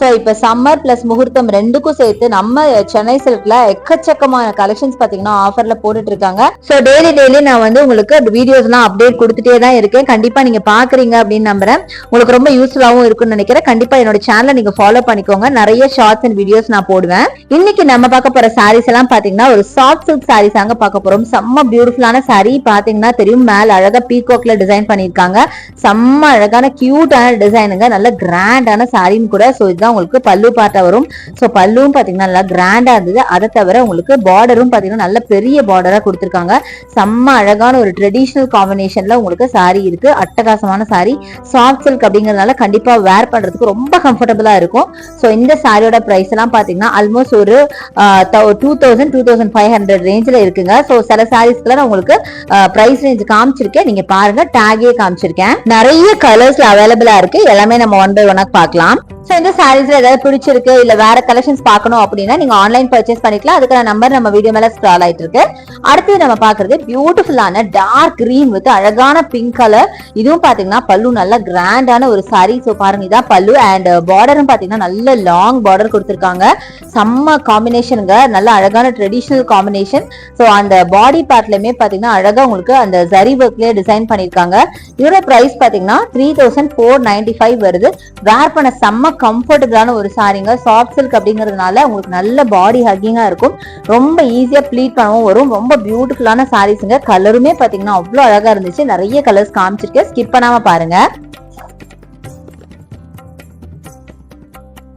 So இப்போ summer plus முகூர்த்தம் ரெண்டுக்கும் சேர்த்து நம்ம சென்னை சில்க்ல எக்கச்சக்கமான கலெக்ஷன்ஸ் பார்த்தீங்கன்னா ஆஃபர்ல போட்டுட்டு இருக்காங்க ஸோ டெய்லி டெய்லி நான் வந்து உங்களுக்கு வீடியோஸ்லாம் அப்டேட் கொடுத்துட்டே தான் இருக்கேன். கண்டிப்பா நீங்க பாக்குறீங்க அப்படின்னு நம்புறேன். உங்களுக்கு ரொம்ப யூஸ்ஃபுல்லாகவும் இருக்கும்னு நினைக்கிறேன். கண்டிப்பா என்னோட சேனலை நீங்க ஃபாலோ பண்ணிக்கோங்க. நிறைய ஷார்ட்ஸ் அண்ட் வீடியோஸ் நான் போடுவேன். இன்னைக்கு நம்ம பார்க்க போற சாரீஸ் எல்லாம் பாத்தீங்கன்னா ஒரு சாஃப்ட் சில்க் சாரீஸ் அங்க பார்க்க போறோம். செம்ம பியூட்டிஃபுல்லான சாரீ பாத்தீங்கன்னா தெரியும். மேல அழகா பீகாக்ல டிசைன் பண்ணியிருக்காங்க. செம்ம அழகான கியூட்டான டிசைனுங்க நல்ல கிராண்டான சாரின்னு கூட. ஸோ இதுதான் உங்களுக்கு பல்லு பாட்டா வரும். ஸோ பல்லுவும் பாத்தீங்கன்னா நல்லா கிராண்டாக இருந்தது. அதை தவிர உங்களுக்கு பார்டரும் பாத்தீங்கன்னா நல்ல பெரிய பார்டராக கொடுத்துருக்காங்க. செம்ம அழகான ஒரு ட்ரெடிஷ்னல் காம்பினேஷனில் உங்களுக்கு சாரீ இருக்கு. அட்டகாசமான saree. சாஃப்ட் சில்க் அப்படிங்கறதுனால கண்டிப்பாக வேர் பண்ணுறதுக்கு ரொம்ப கம்ஃபர்டபுளாக இருக்கும். ஸோ இந்த சாரியோட ப்ரைஸ் எல்லாம் பாத்தீங்கன்னா ஆல்மோஸ்ட் ஒரு two thousand two thousand five hundred ரேஞ்சில் இருக்குங்க. ஸோ சில சாரீஸ்க்குலாம் நான் உங்களுக்கு ப்ரைஸ் ரேஞ்ச் காமிச்சிருக்கேன். நீங்க பாருங்க டேகே காமிச்சிருக்கேன். நிறைய கலர்ஸ்ல அவைலபிளா இருக்கு. எல்லாமே நம்ம ஒன் பை ஒன்னாக பார்க்கலாம். ஸோ இந்த சாரீஸ்ல ஏதாவது பிடிச்சிருக்கு இல்ல வேற கலெக்ஷன்ஸ் பார்க்கணும் அப்படின்னா நீங்க ஆன்லைன் பர்ச்சேஸ் பண்ணிக்கலாம். அதுக்கான நம்பர் நம்ம வீடியோ மேல ஸ்க்ரால் ஆயிட்டு இருக்கு அடுத்து நம்ம பாக்குறது பியூட்டிஃபுல்லான டார்க் கிரீன் வித் அழகான பிங்க் கலர் இதுவும் பாத்தீங்கன்னா பல்லு நல்ல கிராண்டான ஒரு சாரீ ஸோ பாருங்க இதான் பல்லு அண்ட் பார்டரும் பாத்தீங்கன்னா நல்ல லாங் பார்டர் கொடுத்துருக்காங்க. செம்ம காம்பினேஷனுங்க நல்ல அழகான ட்ரெடிஷ்னல் காம்பினேஷன் ஸோ அந்த பாடி பார்ட்லயுமே பாத்தீங்கன்னா அழகா உங்களுக்கு அந்த ஜரி ஒர்க்லயே டிசைன் பண்ணிருக்காங்க இதோட பிரைஸ் பாத்தீங்கன்னா three thousand four ninety five வருது. வேர் பண்ண செம்ம கம்ஃபர்டபுளான ஒரு சாரிங்க சாஃப்ட் சில்க் அப்படிங்கிறதுனால உங்களுக்கு நல்ல பாடி ஹக்கிங்காக இருக்கும். ரொம்ப ஈஸியாக ப்ளீட் பண்ணவும் வரும். ரொம்ப பியூட்டிஃபுல்லான சாரீஸுங்க கலருமே பார்த்தீங்கன்னா அவ்வளோ அழகாக இருந்துச்சு. நிறைய கலர்ஸ் காமிச்சிருக்கேன். ஸ்கிப் பண்ணாமல் பாருங்கள்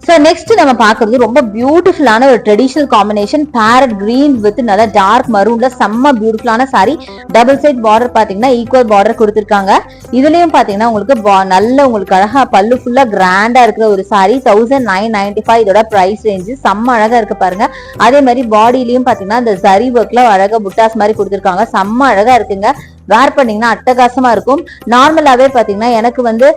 ஸோ நெக்ஸ்ட் நம்ம பார்க்கறது ரொம்ப பியூட்டிஃபுல்லான ஒரு traditional combination parrot green with நல்ல டார்க் மரூன்ல செம்ம பியூட்டிஃபுல்லான சாரி டபுள் சைட் பார்டர் பார்த்தீங்கன்னா ஈக்குவல் பார்டர் கொடுத்துருக்காங்க. இதுலயும் பார்த்தீங்கன்னா உங்களுக்கு நல்ல உங்களுக்கு அழகா பல்லு ஃபுல்லா கிராண்டா இருக்கிற ஒரு sari thousand nine ninety five இதோட ப்ரைஸ் ரேஞ்சு செம்ம அழகா இருக்கு பாருங்க. அதே மாதிரி பாடியிலயும் பார்த்தீங்கன்னா இந்த ஜரி ஒர்க்ல அழகா புட்டாஸ் மாதிரி கொடுத்துருக்காங்க. செம்ம அழகா இருக்குங்க. வேர் பண்ணீங்கன்னா அட்டகாசமா இருக்கும். நார்மலாவே பாத்தீங்கன்னா எனக்கு வந்து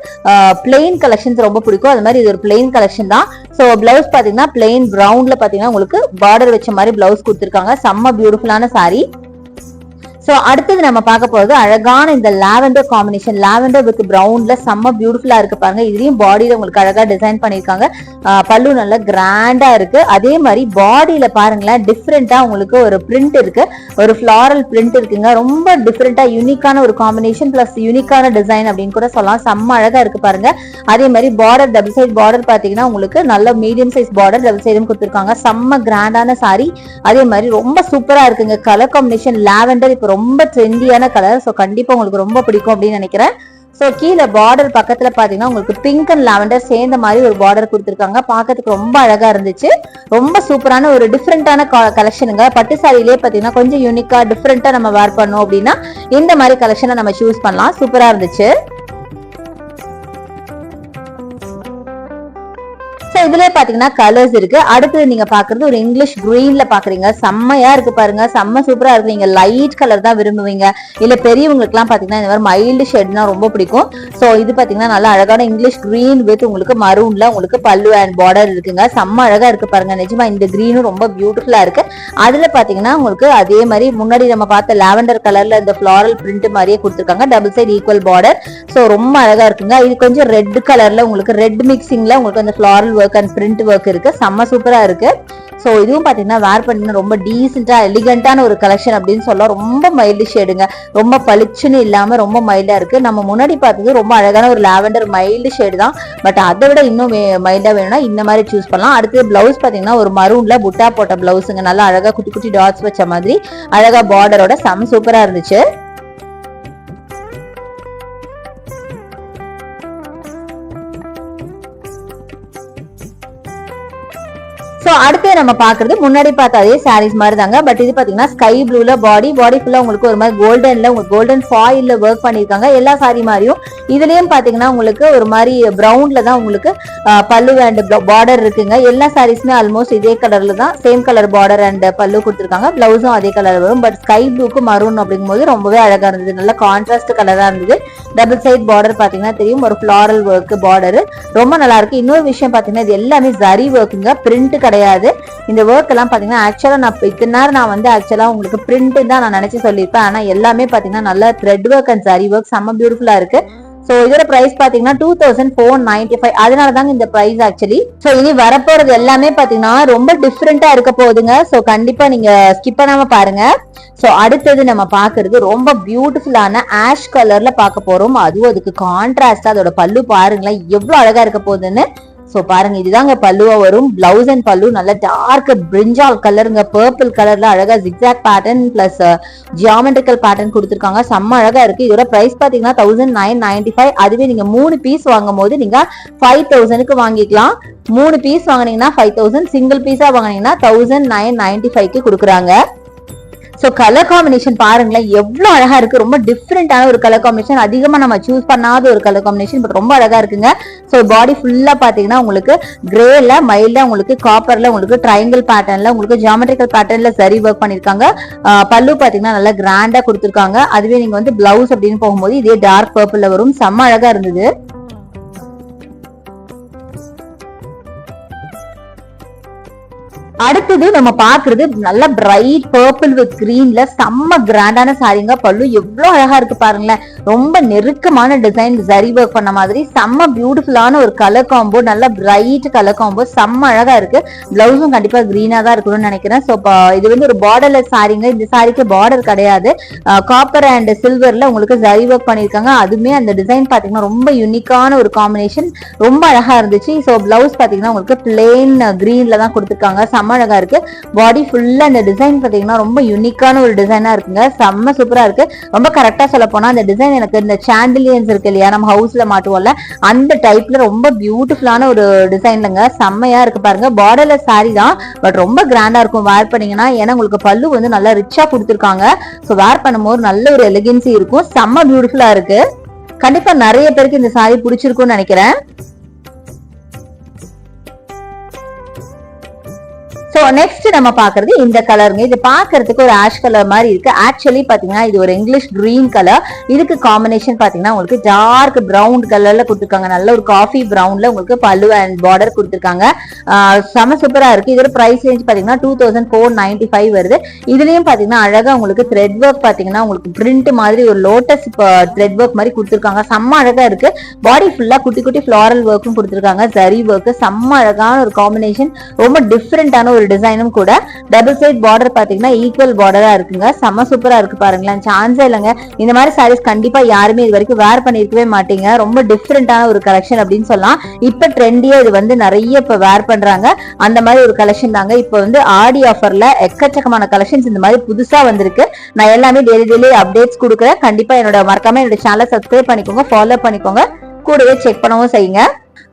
பிளெயின் கலெக்ஷன்ஸ் ரொம்ப பிடிக்கும். அது மாதிரி இது ஒரு பிளெயின் கலெக்ஷன் தான். ஸோ பிளவுஸ் பாத்தீங்கன்னா பிளெயின் ப்ரௌன்ல பாத்தீங்கன்னா உங்களுக்கு பார்டர் வச்ச மாதிரி பிளவுஸ் கொடுத்துருக்காங்க. செம்ம பியூட்டிஃபுல்லான சாரீ ஸோ அடுத்தது நம்ம பார்க்க போகிறது அழகான இந்த லாவெண்டர் காம்பினேஷன் லாவெண்டர் வித் ப்ரௌன்ல செம்ம பியூட்டிஃபுல்லா இருக்கு பாருங்க. இதுலயும் பாடியில உங்களுக்கு அழகா டிசைன் பண்ணியிருக்காங்க. பல்லு நல்லா கிராண்டா இருக்கு. அதே மாதிரி பாடியில பாருங்களேன் டிஃப்ரெண்டா உங்களுக்கு ஒரு பிரிண்ட் இருக்கு. ஒரு ஃபிளாரல் பிரிண்ட் இருக்குங்க. ரொம்ப டிஃப்ரெண்டா யூனிக்கான ஒரு காம்பினேஷன் பிளஸ் யூனிக்கான டிசைன் அப்படின்னு கூட சொல்லலாம். செம்ம அழகா இருக்கு பாருங்க. அதே மாதிரி பார்டர் டபுள் சைட் பார்டர் பாத்தீங்கன்னா உங்களுக்கு நல்ல மீடியம் சைஸ் பார்டர் டபுள் சைடும் கொடுத்துருக்காங்க. செம்ம கிராண்டான சாரி அதே மாதிரி ரொம்ப சூப்பரா இருக்குங்க. கலர் காம்பினேஷன் லாவெண்டர் இப்போ ரொம்ப ட்ரெண்டியான கலர் ஸோ கண்டிப்பாக உங்களுக்கு ரொம்ப பிடிக்கும் அப்படின்னு நினைக்கிறேன். ஸோ கீழே பார்டர் பக்கத்தில் பார்த்தீங்கன்னா உங்களுக்கு பிங்க் அண்ட் லாவெண்டர் சேர்ந்த மாதிரி ஒரு பார்டர் கொடுத்துருக்காங்க. பார்க்கறதுக்கு ரொம்ப அழகாக இருந்துச்சு. ரொம்ப சூப்பரான ஒரு டிஃப்ரெண்ட்டான கலெக்ஷனுங்க பட்டு சாரிலே பார்த்தீங்கன்னா கொஞ்சம் யூனிக்காக டிஃப்ரெண்ட்டாக நம்ம வேர் பண்ணோம் அப்படின்னா இந்த மாதிரி கலெக்ஷனை நம்ம சூஸ் பண்ணலாம். சூப்பராக இருந்துச்சு. இதுல பாத்தீங்கன்னா கலர்ஸ் இருக்கு. அடுத்தது நீங்க பாக்குறது ஒரு இங்கிலீஷ் கிரீன்ல பாக்குறீங்க. செம்மையா இருக்கு பாருங்க. செம்ம சூப்பரா இருக்கு நீங்க லைட் கலர் தான் விரும்புவீங்க. இல்ல பெரியவங்களுக்கு எல்லாம் பாத்தீங்கன்னா இந்த மாதிரி மைல்டு ஷெட்னா ரொம்ப பிடிக்கும். ஸோ இது பாத்தீங்கன்னா நல்ல அழகான இங்கிலீஷ் கிரீன் வித் உங்களுக்கு மரூன்ல உங்களுக்கு பல்லு அண்ட் பார்டர் இருக்குங்க. செம்ம அழகா இருக்கு பாருங்க. நிஜமா இந்த கிரீனும் ரொம்ப பியூட்டிஃபுல்லா இருக்கு. அதுல பாத்தீங்கன்னா உங்களுக்கு அதே மாதிரி முன்னாடி நம்ம பார்த்த லாவெண்டர் கலர்ல இந்த ஃபிளாரல் பிரிண்ட் மாதிரியே கொடுத்துருக்காங்க. Double side equal border so ரொம்ப அழகா இருக்குங்க. இது கொஞ்சம் ரெட் கலர்ல உங்களுக்கு ரெட் மிக்சிங்ல உங்களுக்கு அந்த floral work and print work இருக்கு. செம்ம சூப்பரா இருக்கு. ஸோ இதுவும் பார்த்தீங்கன்னா வேர் பண்ணிங்கன்னா ரொம்ப டீசெண்டாக எலிகண்ட்டான ஒரு கலெக்ஷன் அப்படின்னு சொல்லலாம். ரொம்ப மைல்டு ஷேடுங்க ரொம்ப பளிச்சுன்னு இல்லாமல் ரொம்ப மைல்டாக இருக்குது நம்ம முன்னாடி பார்த்தது ரொம்ப அழகான ஒரு லாவெண்டர் மைல்டு ஷேடு தான். பட் அதை விட இன்னும் மைல்டாக வேணும்னா இந்த மாதிரி சூஸ் பண்ணலாம். அடுத்து ப்ளவுஸ் பார்த்தீங்கன்னா ஒரு மரூனில் புட்டா போட்ட ப்ளவுஸுங்க நல்லா அழகாக குட்டி குட்டி டாட்ஸ் வச்ச மாதிரி அழகாக பார்டரோட செம் சூப்பராக இருந்துச்சு. ஸோ அடுத்து நம்ம பாக்குறது முன்னாடி பார்த்த அதே சாரீஸ் மாதிரி தாங்க பட் இது பாத்தீங்கன்னா ஸ்கை ப்ளூல பாடி பாடி ஃபுல்லா உங்களுக்கு ஒரு மாதிரி கோல்டன்ல உங்களுக்கு கோல்டன் ஃபாயில்ல ஒர்க் பண்ணிருக்காங்க எல்லா சாரி மாதிரியும். இதுலயும் பாத்தீங்கன்னா உங்களுக்கு ஒரு மாதிரி ப்ரௌன்ல தான் உங்களுக்கு பல்லு அண்ட் பார்டர் இருக்குங்க. எல்லா சாரீஸ்மே ஆல்மோஸ்ட் இதே கலர்ல தான் சேம் கலர் பார்டர் அண்ட் பல்லு கொடுத்துருக்காங்க. பிளவுஸும் அதே கலர் வரும். பட் ஸ்கை ப்ளூக்கு மரூன் அப்படிங்கும்போது ரொம்பவே அழகா இருந்தது. நல்ல கான்ட்ராஸ்ட் கலரா இருந்தது. டபுள் சைட் பார்டர் பாத்தீங்கன்னா தெரியும். ஒரு ஃபிளாரல் ஒர்க் பார்டர் ரொம்ப நல்லா இருக்கு. இன்னொரு விஷயம் பாத்தீங்கன்னா இது எல்லாமே ஜரி ஒர்க்குங்க பிரிண்ட் கிடையாது. கிடையாது. இந்த ஒர்க் எல்லாம் பார்த்தீங்கன்னா ஆக்சுவலா நான் இத்தனை நேரம் நான் வந்து ஆக்சுவலா உங்களுக்கு பிரிண்ட்டு தான் நான் நினச்சி சொல்லியிருப்பேன். ஆனால் எல்லாமே பார்த்தீங்கன்னா நல்லா thread work and sari work செம்ம பியூட்டிஃபுல்லா இருக்கு. ஸோ இதோட ப்ரைஸ் பார்த்தீங்கன்னா two thousand four ninety five அதனால தாங்க இந்த ப்ரைஸ் ஆக்சுவலி ஸோ இனி வரப்போறது எல்லாமே பார்த்தீங்கன்னா ரொம்ப டிஃப்ரெண்ட்டாக இருக்க போகுதுங்க. ஸோ கண்டிப்பாக நீங்க ஸ்கிப் பண்ணாமல் பாருங்க. ஸோ அடுத்தது நம்ம பாக்குறது ரொம்ப பியூட்டிஃபுல்லான ஆஷ் கலர்ல பார்க்க போறோம். அதுவும் அதுக்கு கான்ட்ராஸ்டாக அதோட பல்லு பாருங்களேன் எவ்வளவு அழகா இருக்க போகுதுன்னு. ஸோ பாருங்க இதுதாங்க பல்லுவா வரும். பிளவுஸ் அண்ட் பல்லு நல்ல டார்க் பிரிஞ்சால் கலருங்க பர்பிள் கலர்ல அழகா zigzag pattern plus geometrical pattern கொடுத்துருக்காங்க. செம்ம அழகா இருக்கு. இதோட பிரைஸ் பாத்தீங்கன்னா தௌசண்ட் நைன் நைன்டி ஃபைவ் அதுவே நீங்க மூணு பீஸ் வாங்கும் போது நீங்க ஃபைவ் தௌசண்ட்க்கு வாங்கிக்கலாம். மூணு பீஸ் வாங்குனீங்கன்னா ஃபைவ் தௌசண்ட் சிங்கிள் பீஸா வாங்குனீங்கன்னா தௌசண்ட் நைன் நைன்டி ஃபைவ்க்கு கொடுக்குறாங்க. ஸோ கலர் காம்பினேஷன் பாருங்களேன் எவ்வளவு அழகா இருக்கு. ரொம்ப டிஃப்ரெண்டான ஒரு கலர் காம்பினேஷன் அதிகமா நம்ம சூஸ் பண்ணாத ஒரு கலர் காம்பினேஷன் பட் ரொம்ப அழகா இருக்குங்க. ஸோ பாடி ஃபுல்லா பாத்தீங்கன்னா உங்களுக்கு கிரேல மைல்டா உங்களுக்கு காப்பர்ல உங்களுக்கு ட்ரையாங்கிள் பேட்டர்ன்ல உங்களுக்கு ஜியாமெட்ரிக்கல் பேட்டர்ன்ல சரி ஒர்க் பண்ணிருக்காங்க. பல்லு பாத்தீங்கன்னா நல்லா கிராண்டா கொடுத்துருக்காங்க. அதுவே நீங்க வந்து பிளவுஸ் அப்படின்னு போகும்போது இதே டார்க் பர்பிள்ல வரும். செம்ம அழகா இருந்தது. அடுத்தது நம்ம பாக்குறது நல்ல பிரைட் பர்பிள் வித் கிரீன்ல செம்ம கிராண்டான சாரிங்க பல்லு. எவ்வளவு அழகா இருக்கு பாருங்களேன். ரொம்ப நெருக்கமான டிசைன் சரி ஒர்க் பண்ண மாதிரி. செம்ம பியூட்டிஃபுல்லான ஒரு கலர் காம்போ நல்ல பிரைட் கலர் காம்போ செம்ம அழகா இருக்கு. பிளவுஸும் கண்டிப்பா கிரீனா தான் இருக்கணும்னு நினைக்கிறேன். ஸோ இது வந்து ஒரு பார்டர்ல சாரிங்க இந்த சாரிக்கு பார்டர் கிடையாது. காப்பர் அண்ட் சில்வர்ல உங்களுக்கு ஜரி ஒர்க் பண்ணிருக்காங்க அதுமே அந்த டிசைன் பாத்தீங்கன்னா ரொம்ப யூனிக்கான ஒரு காம்பினேஷன் ரொம்ப அழகா இருந்துச்சு. ஸோ பிளவுஸ் பாத்தீங்கன்னா உங்களுக்கு பிளெயின் கிரீன்ல தான் கொடுத்துருக்காங்க. செம்ம அழகா இருக்கு. பாடி ஃபுல்லா இந்த டிசைன் பாத்தீங்கன்னா ரொம்ப யூனிக்கான ஒரு டிசைனா இருக்குங்க. செம்ம சூப்பரா இருக்கு. ரொம்ப கரெக்டா சொல்ல போனா அந்த டிசைன் எனக்கு இந்த சாண்டிலியன்ஸ் இருக்கு இல்லையா நம்ம ஹவுஸ்ல மாட்டுவோம்ல அந்த டைப்ல ரொம்ப பியூட்டிஃபுல்லான ஒரு டிசைன்லங்க செம்மையா இருக்கு பாருங்க. பார்டர்ல சாரி தான் பட் ரொம்ப கிராண்டா இருக்கும். வேர் பண்ணீங்கன்னா ஏன்னா உங்களுக்கு பல்லு வந்து நல்லா ரிச்சா கொடுத்துருக்காங்க. ஸோ வேர் பண்ணும்போது நல்ல ஒரு எலிகன்சி இருக்கும். செம்ம பியூட்டிஃபுல்லா இருக்கு. கண்டிப்பா நிறைய பேருக்கு இந்த சாரி பிடிச்சிருக்கும்னு நினைக்கிறேன். ஸோ நெக்ஸ்ட் நம்ம பாக்குறது இந்த கலருங்க இது பாக்குறதுக்கு ஒரு ஆஷ் கலர் மாதிரி இருக்கு. ஆக்சுவலி பாத்தீங்கன்னா இது ஒரு இங்கிலீஷ் கிரீன் கலர் இதுக்கு காம்பினேஷன் பாத்தீங்கன்னா உங்களுக்கு டார்க் பிரவுன் கலர்ல கொடுத்துருக்காங்க. நல்ல ஒரு காஃபி பிரவுன்ல உங்களுக்கு பல்லு அண்ட் பார்டர் கொடுத்துருக்காங்க. செம சூப்பரா இருக்கு. இதோட பிரைஸ் ரேஞ்ச் பாத்தீங்கன்னா two thousand four ninety five வருது. இதுலயும் பாத்தீங்கன்னா அழகா உங்களுக்கு த்ரெட் ஒர்க் பாத்தீங்கன்னா உங்களுக்கு பிரிண்ட் மாதிரி ஒரு லோட்டஸ் த்ரெட் ஒர்க் மாதிரி கொடுத்துருக்காங்க. செம்ம அழகா இருக்கு. பாடி ஃபுல்லா குட்டி குட்டி ஃபிளாரல் ஒர்க்கும் கொடுத்துருக்காங்க. ஜரி ஒர்க் செம்ம அழகான ஒரு காம்பினேஷன் ரொம்ப டிஃப்ரெண்டான ஒரு டிசைனும் கூட டபுள் சைட் பார்டர் பாத்தீங்கன்னா ஈக்குவல் பார்டரா இருக்குங்க. செம்ம சூப்பரா இருக்கு பாருங்களேன். சான்ஸே இல்லைங்க. இந்த மாதிரி சாரீஸ் கண்டிப்பா யாருமே இது வரைக்கும் வேர் பண்ணிருக்கவே மாட்டீங்க. ரொம்ப டிஃப்ரெண்டான ஒரு கலெக்ஷன் அப்படின்னு சொல்லலாம். இப்ப ட்ரெண்டியா இது வந்து நிறைய இப்ப வேர் பண்றாங்க. அந்த மாதிரி ஒரு கலெக்ஷன் தாங்க. இப்ப வந்து ஆடி ஆஃபர்ல எக்கச்சக்கமான கலெக்ஷன்ஸ் இந்த மாதிரி புதுசா வந்திருக்கு. நான் எல்லாமே டெய்லி டெய்லி அப்டேட்ஸ் கொடுக்குறேன். கண்டிப்பா என்னோட மறக்காம என்னோட சேனலை சப்ஸ்கிரைப் பண்ணிக்கோங்க. ஃபாலோ பண்ணிக்கோங்க. கூடவே செக் பண்ணவும் செய்யுங்க.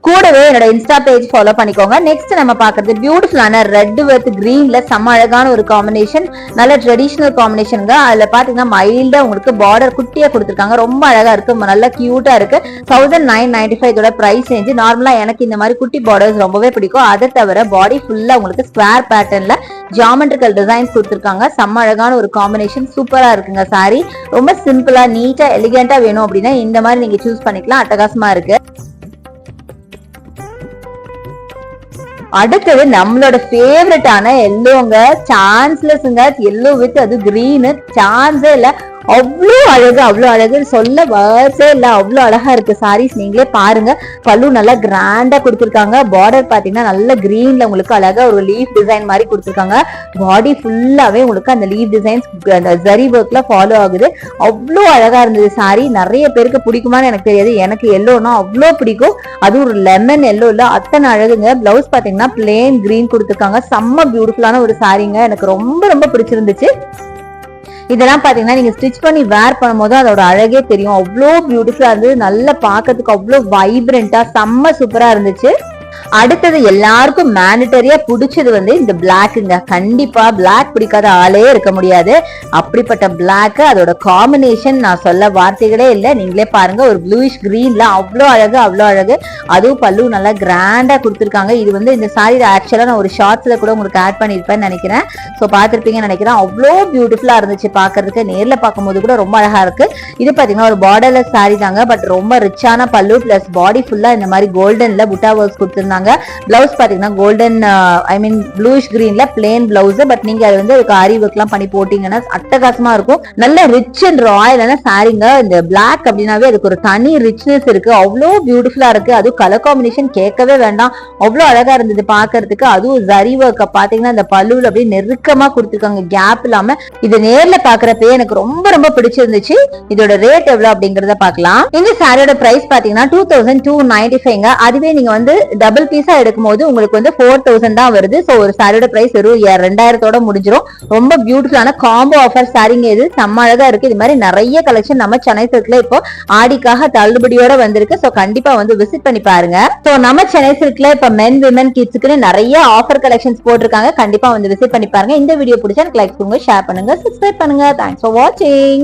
கூடவே என்னோட இன்ஸ்டா பேஜ் ஃபாலோ பண்ணிக்கோங்க. நெக்ஸ்ட் நம்ம பாக்குறது பியூட்டிஃபுல்லான ரெட் வித் கிரீன்ல செம்ம அழகான ஒரு காம்பினேஷன் நல்ல ட்ரெடிஷனல் காம்பினேஷனுங்க அதுல பாத்தீங்கன்னா மைல்டா உங்களுக்கு பார்டர் குட்டியா கொடுத்துருக்காங்க. ரொம்ப அழகா இருக்கு. நல்லா கியூட்டா இருக்கு. தௌசண்ட் நைன் நைன்டி ஃபைவ் இதோட பிரைஸ் ரேஞ்சு நார்மலா எனக்கு இந்த மாதிரி குட்டி பார்டர்ஸ் ரொம்பவே பிடிக்கும். அதை தவிர பாடி ஃபுல்லா உங்களுக்கு ஸ்கொயர் பேட்டர்ன்ல ஜாமெட்ரிக்கல் டிசைன்ஸ் கொடுத்துருக்காங்க. செம்ம அழகான ஒரு காம்பினேஷன் சூப்பரா இருக்குங்க சாரி ரொம்ப சிம்பிளா நீட்டா எலிகென்ட்டா வேணும் அப்படின்னா இந்த மாதிரி நீங்க சூஸ் பண்ணிக்கலாம். அட்டகாசமா இருக்கு. அடுத்தது நம்மளோட ஃபேவரட்டான எல்லோங்க சான்ஸ்லெஸ்ங்க எல்லோ வித் அது கிரீனு சான்ஸே இல்ல. அவ்வளோ அழகு அவ்வளோ அழகுன்னு சொல்ல வேர்ஸே இல்லை. அவ்வளோ அழகாக இருக்குது சாரீஸ் நீங்களே பாருங்கள் பல்லு நல்லா கிராண்டாக கொடுத்துருக்காங்க. பார்டர் பார்த்தீங்கன்னா நல்ல க்ரீனில் உங்களுக்கு அழகாக ஒரு லீஃப் டிசைன் மாதிரி கொடுத்துருக்காங்க. பாடி ஃபுல்லாகவே உங்களுக்கு அந்த லீஃப் டிசைன்ஸ் அந்த ஜரி ஒர்க்ல ஃபாலோ ஆகுது. அவ்வளோ அழகாக இருந்தது சாரி நிறைய பேருக்கு பிடிக்குமான்னு எனக்கு தெரியாது. எனக்கு எல்லோனா அவ்வளோ பிடிக்கும். அதுவும் ஒரு லெமன் எல்லோ இல்லை அத்தனை அழகுங்க. ப்ளவுஸ் பார்த்தீங்கன்னா பிளேன் கிரீன் கொடுத்துருக்காங்க. செம்ம பியூட்டிஃபுல்லான ஒரு சாரீங்க எனக்கு ரொம்ப ரொம்ப பிடிச்சிருந்துச்சு. இதெல்லாம் பாத்தீங்கன்னா நீங்க ஸ்டிச் பண்ணி வேர் பண்ணும்போது அதோட அழகே தெரியும். அவ்வளோ பியூட்டிஃபுல்லா இருந்தது. நல்லா பார்க்கறதுக்கு அவ்வளோ வைப்ரண்ட்டாக செம்ம சூப்பரா இருந்துச்சு. அடுத்தது எல்லாருக்கும் மேனிட்டரியா பிடிச்சது வந்து இந்த பிளாக்குங்க கண்டிப்பா பிளாக் பிடிக்காத ஆளே இருக்க முடியாது. அப்படிப்பட்ட பிளாக் அதோட காம்பினேஷன் நான் சொல்ல வார்த்தைகளே இல்லை. நீங்களே பாருங்க ஒரு ப்ளூயிஷ் கிரீன்ல அவ்வளோ அழகு அவ்வளோ அழகு. அதுவும் பல்லு நல்லா கிராண்டா கொடுத்துருக்காங்க. இது வந்து இந்த சாரி ஆக்சுவலா நான் ஒரு ஷார்ட்ஸ்ல கூட உங்களுக்கு ஆட் பண்ணியிருப்பேன்னு நினைக்கிறேன். ஸோ பார்த்துருப்பீங்கன்னு நினைக்கிறேன். அவ்வளோ பியூட்டிஃபுல்லா இருந்துச்சு பாக்குறதுக்கு நேர்ல பார்க்கும்போது கூட ரொம்ப அழகா இருக்கு. இது பாத்தீங்கன்னா ஒரு பார்டர்லெஸ் சாரி தாங்க. பட் ரொம்ப ரிச்சான பல்லு பிளஸ் பாடி ஃபுல்லா இந்த மாதிரி கோல்டன்ல புட்டா ஒர்க்ஸ் கொடுத்துருந்தாங்க. பிளவுஸ் பாத்தீங்கன்னா கோல்டன் ஐ மீன் ப்ளூஷ் கிரீன்ல பிளேன் பிளவுஸ் பட் நீங்க அது வந்து அதுக்கு ஆரி ஒர்க்லாம் பண்ணி போட்டீங்கன்னா அட்டகாசமா இருக்கும். நல்ல ரிச் அண்ட் ராயலான சாரிங்க இந்த பிளாக் அப்படின்னாவே அதுக்கு ஒரு தனி ரிச்னஸ் இருக்கு. அவ்வளோ பியூட்டிஃபுல்லா இருக்கு. அதுவும் கலர் காம்பினேஷன் கேட்கவே வேண்டாம். அவ்வளோ அழகா இருந்தது பாக்குறதுக்கு. அதுவும் ஜரி ஒர்க்க பாத்தீங்கன்னா இந்த பல்லுவில் அப்படியே நெருக்கமா கொடுத்துருக்காங்க. கேப் இல்லாம. இது நேர்ல பாக்குறப்பயே எனக்கு ரொம்ப ரொம்ப பிடிச்சிருந்துச்சு. இதோட ரேட் எவ்வளவு அப்படிங்கறத பாக்கலாம். இந்த சாரியோட பிரைஸ் பாத்தீங்கன்னா டூ தௌசண்ட் டூ நைன்டி ஃபைவ்ங்க அதுவே நீங்க வந்து டபுள் பீஸா எடுக்கும்போது உங்களுக்கு வந்து ஃபோர் தௌசண்ட் தான் வருது. ஸோ ஒரு சாரியோட பிரைஸ் வெறும் ரெண்டாயிரத்தோட முடிஞ்சிடும் ரொம்ப பியூட்டிஃபுல்லான காம்போ ஆஃபர் சாரிங்க இது. செம்ம அழகா இருக்கு. இது மாதிரி நிறைய கலெக்ஷன் நம்ம சென்னை சில்க்ல இப்போ ஆடிக்காக தள்ளுபடியோட வந்திருக்கு. ஸோ கண்டிப்பா வந்து விசிட் பண்ணி பாருங்க. ஸோ நம்ம சென்னை சில்க்ல இப்போ மென் விமன் கிட்ஸுக்குன்னு நிறைய ஆஃபர் கலெக்ஷன்ஸ் போட்டிருக்காங்க. கண்டிப்பா வந்து விசிட் பண்ணி பாருங்க. இந்த வீடியோ பிடிச்சா எனக்கு லைக் பண்ணுங்க ஷேர் பண்ணுங்க சப்ஸ்கிரைப் பண்ணுங்க. தேங்க்ஸ் ஃபார் வாட்சிங்